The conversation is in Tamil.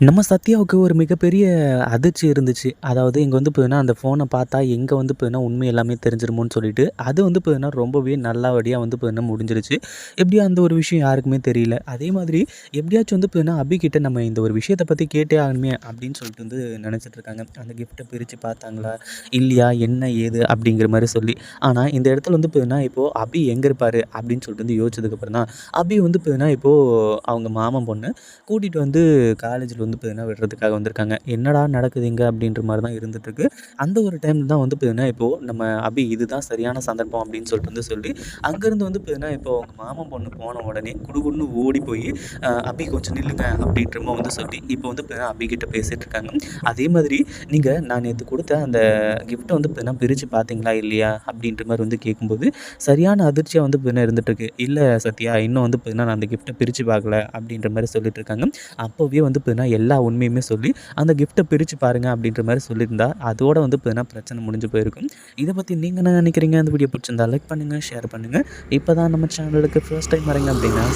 நம்ம சத்யாவுக்கு ஒரு மிகப்பெரிய அதிர்ச்சி இருந்துச்சு. அதாவது இங்கே வந்து பார்த்தீங்கன்னா, அந்த ஃபோனை பார்த்தா எங்கே வந்து பார்த்தீங்கன்னா, உண்மை எல்லாமே தெரிஞ்சிருமோன்னு சொல்லிட்டு, அது வந்து பார்த்தீங்கன்னா, ரொம்பவே நல்லபடியாக வந்து பார்த்தீங்கன்னா முடிஞ்சிருச்சு. எப்படியா அந்த ஒரு விஷயம் யாருக்குமே தெரியல. அதே மாதிரி எப்படியாச்சும் வந்து பார்த்தீங்கன்னா, அபிகிட்ட நம்ம இந்த ஒரு விஷயத்தை பற்றி கேட்டே ஆகணுமே அப்படின்னு சொல்லிட்டு வந்து நினச்சிட்டு இருக்காங்க. அந்த கிஃப்ட்டை பிரித்து பார்த்தாங்களா? இல்லையா? என்ன? ஏது? அப்படிங்கிற மாதிரி சொல்லி. ஆனால் இந்த இடத்துல வந்து பார்த்தீங்கன்னா, இப்போது அபி எங்கே இருப்பார் அப்படின்னு சொல்லிட்டு வந்து யோசிச்சதுக்கப்புறம் தான், அபி வந்து பார்த்தீங்கன்னா, இப்போது அவங்க மாமன் பொண்ணு கூட்டிகிட்டு வந்து காலேஜில் வந்து பார்த்தீங்கன்னா, விடுறதுக்காக வந்திருக்காங்க. என்னடா நடக்குதுங்க அப்படின்ற மாதிரி தான் இருந்துட்டுருக்கு. அந்த ஒரு டைம் தான் வந்து பார்த்தீங்கன்னா, இப்போது நம்ம அபி இதுதான் சரியான சந்தர்ப்பம் அப்படின்னு சொல்லிட்டு வந்து சொல்லி, அங்கேருந்து வந்து பார்த்தீங்கன்னா, இப்போ அவங்க மாமன் பொண்ணு போன உடனே குடுகுடுன்னு ஓடி போய், "அபி கொஞ்சம் நில்லுங்க" அப்படின்ற வந்து சொல்லி, இப்போ வந்து பார்த்தீங்கன்னா, அபிகிட்ட பேசிகிட்டு இருக்காங்க. அதே மாதிரி நீங்கள் நான் நேற்று கொடுத்த அந்த கிஃப்ட்டை வந்து பார்த்திங்கன்னா பிரித்து பார்த்தீங்களா? இல்லையா?" அப்படின்ற மாதிரி வந்து கேட்கும்போது, சரியான அதிர்ச்சியாக வந்து பார்த்தீங்கன்னா இருந்துகிட்ருக்கு இல்லை சத்யா, இன்னும் வந்து பார்த்தீங்கன்னா, நான் அந்த கிஃப்ட்டை பிரித்து பார்க்கல" அப்படின்ற மாதிரி சொல்லிட்டு இருக்காங்க. அப்போவே வந்து பார்த்தீங்கன்னா, எல்லா உண்மையுமே சொல்லி, "அந்த கிஃப்ட்டை பிரித்து பாருங்கள் அப்படின்ற மாதிரி சொல்லியிருந்தா, அதோட வந்து பார்த்தீங்கன்னா, பிரச்சனை முடிஞ்சு போயிருக்கும். இதை பற்றி நீங்கள் என்ன நினைக்கிறீங்க அந்த வீடியோ பிடிச்சிருந்தா லைக் பண்ணுங்கள் ஷேர் பண்ணுங்கள் இப்போ தான் நம்ம சேனலுக்கு ஃபர்ஸ்ட் டைம் வரீங்க அப்படின்னா